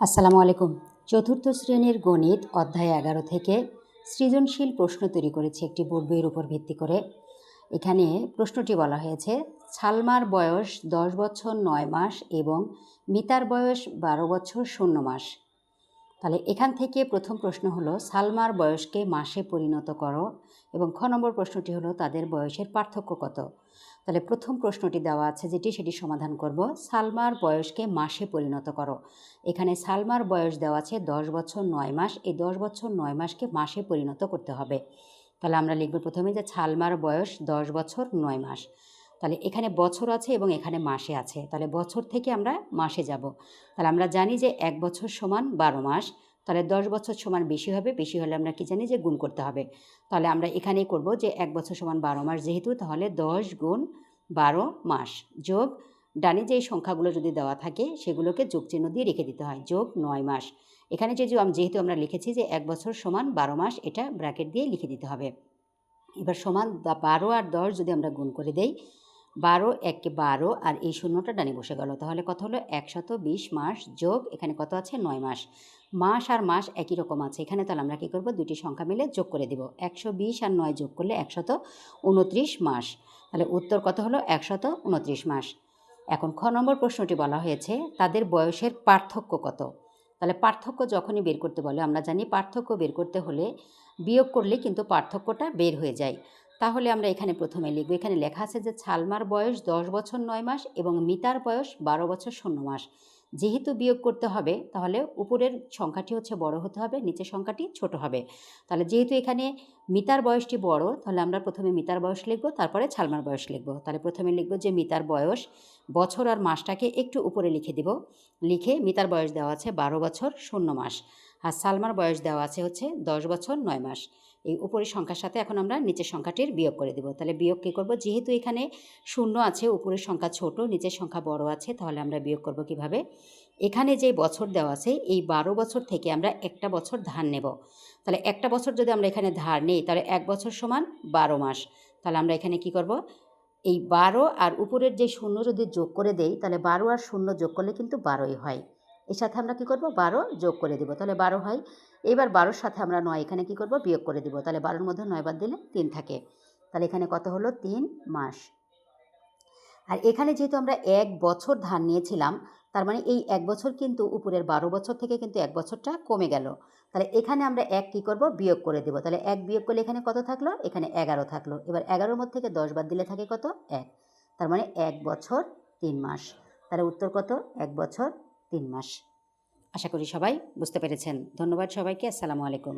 আসসালামু আলাইকুম। চতুর্থ শ্রেণির গণিত অধ্যায় এগারো থেকে সৃজনশীল প্রশ্ন তৈরি করেছে একটি বোর্ড বইয়ের উপর ভিত্তি করে। এখানে প্রশ্নটি বলা হয়েছে, ছালমার বয়স দশ বছর নয় মাস এবং মিতার বয়স বারো বছর শূন্য মাস। তাহলে এখান থেকে প্রথম প্রশ্ন হলো, সালমার বয়সকে মাসে পরিণত করো এবং খ নম্বর প্রশ্নটি হলো, তাদের বয়সের পার্থক্য কত? তাহলে প্রথম প্রশ্নটি দেওয়া আছে যেটি সেটি সমাধান করব, সালমার বয়সকে মাসে পরিণত করো। এখানে সালমার বয়স দেওয়া আছে দশ বছর নয় মাস, এই দশ বছর নয় মাসকে মাসে পরিণত করতে হবে। তাহলে আমরা লিখব প্রথমে যে সালমার বয়স দশ বছর নয় মাস। তাহলে এখানে বছর আছে এবং এখানে মাসে আছে। তাহলে বছর থেকে আমরা মাসে যাব। তাহলে আমরা জানি যে এক বছর সমান বারো মাস। তাহলে দশ বছর সমান বেশি হবে, বেশি হলে আমরা কি জানি যে গুণ করতে হবে। তাহলে আমরা এখানেই করব যে এক বছর সমান বারো মাস যেহেতু, তাহলে দশ গুণ বারো মাস যোগ ডানে যে সংখ্যাগুলো যদি দেওয়া থাকে, সেগুলোকে যোগ চিহ্ন দিয়ে রেখে দিতে হয়, যোগ নয় মাস। এখানে যে যেহেতু আমরা লিখেছি যে এক বছর সমান বারো মাস, এটা ব্র্যাকেট দিয়ে লিখে দিতে হবে। এবার সমান বারো আর দশ যদি আমরা গুণ করে দেই বারো, একে বারো, আর এই শূন্যটা ডানে বসে গেল। তাহলে কত হলো? একশত বিশ মাস যোগ, এখানে কত আছে? নয় মাস। মাস আর মাস একই রকম আছে। এখানে তাহলে আমরা কী করব? দুটি সংখ্যা মিলে যোগ করে দিব। একশো বিশ আর নয় যোগ করলে একশত উনত্রিশ মাস। তাহলে উত্তর কত হলো? একশত উনত্রিশ মাস। এখন খ নম্বর প্রশ্নটি বলা হয়েছে, তাদের বয়সের পার্থক্য কত? তাহলে পার্থক্য যখনই বের করতে বলে, আমরা জানি পার্থক্য বের করতে হলে বিয়োগ করলে কিন্তু পার্থক্যটা বের হয়ে যায়। তাহলে আমরা এখানে প্রথমে লিখব, এখানে লেখা আছে যে ছালমার বয়স দশ বছর নয় মাস এবং মিতার বয়স বারো বছর শূন্য মাস। যেহেতু বিয়োগ করতে হবে, তাহলে উপরের সংখ্যাটি হচ্ছে বড় হতে হবে, নিচের সংখ্যাটি ছোট হবে। তাহলে যেহেতু এখানে মিতার বয়সটি বড়, তাহলে আমরা প্রথমে মিতার বয়স লিখব, তারপরে ছালমার বয়স লিখব। তাহলে প্রথমে লিখব যে মিতার বয়স বছর আর মাসটাকে একটু উপরে লিখে দিব। লিখে মিতার বয়স দেওয়া আছে বারো বছর শূন্য মাস আর সালমার বয়স দেওয়া আছে হচ্ছে দশ বছর নয় মাস। এই উপরের সংখ্যার সাথে এখন আমরা নিচের সংখ্যাটির বিয়োগ করে দেব। তাহলে বিয়োগ কী করব? যেহেতু এখানে শূন্য আছে, উপরের সংখ্যা ছোট, নিচের সংখ্যা বড় আছে, তাহলে আমরা বিয়োগ করব কীভাবে? এখানে যে বছর দেওয়া আছে, এই বারো বছর থেকে আমরা একটা বছর ধার নেব। তাহলে একটা বছর যদি আমরা এখানে ধার নেই, তাহলে এক বছর সমান বারো মাস। তাহলে আমরা এখানে কি করব? এই বারো আর উপরের যে শূন্য যদি যোগ করে দেই, তাহলে বারো আর শূন্য যোগ করলে কিন্তু বারোই হয়। এর সাথে আমরা কি করব? বারো যোগ করে দেবো। তাহলে বারো হয়। এবার বারোর সাথে আমরা নয় এখানে কি করব? বিয়োগ করে দেবো। তাহলে বারোর মধ্যে নয় বাদ দিলে তিন থাকে। তাহলে এখানে কত হলো? তিন মাস। আর এখানে যেহেতু আমরা এক বছর ধান নিয়েছিলাম, তার মানে এই এক বছর কিন্তু উপরের বারো বছর থেকে কিন্তু এক বছরটা কমে গেল। তাহলে এখানে আমরা এক কী করব? বিয়োগ করে দেবো। তাহলে এক বিয়োগ করলে এখানে কত থাকল? এখানে এগারো থাকল। এবার এগারোর মধ্যে থেকে দশ বাদ দিলে থাকে কত? এক। তার মানে এক বছর তিন মাস। তাহলে উত্তর কত? এক বছর তিন মাস। আশা করি সবাই বুঝতে পেরেছেন। ধন্যবাদ সবাইকে। আসসালামু আলাইকুম।